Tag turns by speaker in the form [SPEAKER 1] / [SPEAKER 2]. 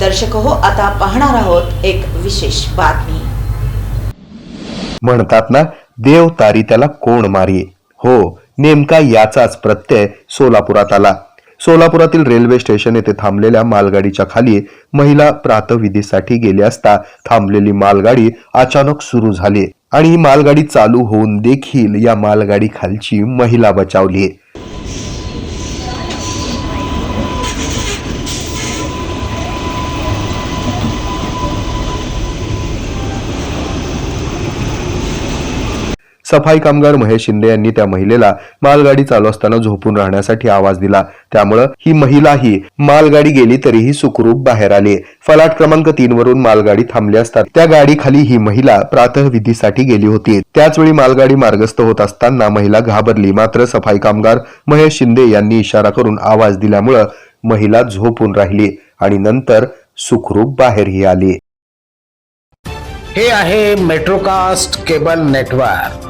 [SPEAKER 1] दर्शक हो आता पाहणार आहोत एक विशेष बातमी.
[SPEAKER 2] म्हणतात ना देव तारी त्याला कोण मारी हो नेमका याचाच प्रत्यय सोलापुरात आला. सोलापुरातील रेल्वे स्टेशन येथे थांबलेल्या मालगाडीच्या खाली महिला प्रातविधीसाठी गेली असता थांबलेली मालगाडी अचानक सुरू झाली. आणि ही मालगाडी चालू होऊन देखील या मालगाडी खालची महिला बचावली सफाई कामगार महेश शिंदे यांनी त्या महिलेला मालगाडी चालू असताना झोपून राहण्यासाठी आवाज दिला. त्यामुळं ही महिलाही मालगाडी गेली तरीही सुखरूप बाहेर आली. फलाट क्रमांक तीन वरून मालगाडी थांबली असतात त्या गाडीखाली ही महिला प्रातःविधीसाठी गेली होती. त्याच वेळी मालगाडी मार्गस्थ होत असताना महिला घाबरली. मात्र सफाई कामगार महेश शिंदे यांनी इशारा करून आवाज दिल्यामुळं महिला झोपून राहिली आणि नंतर सुखरूप बाहेरही आली.
[SPEAKER 3] हे आहे मेट्रोकास्ट केबल नेटवर्क.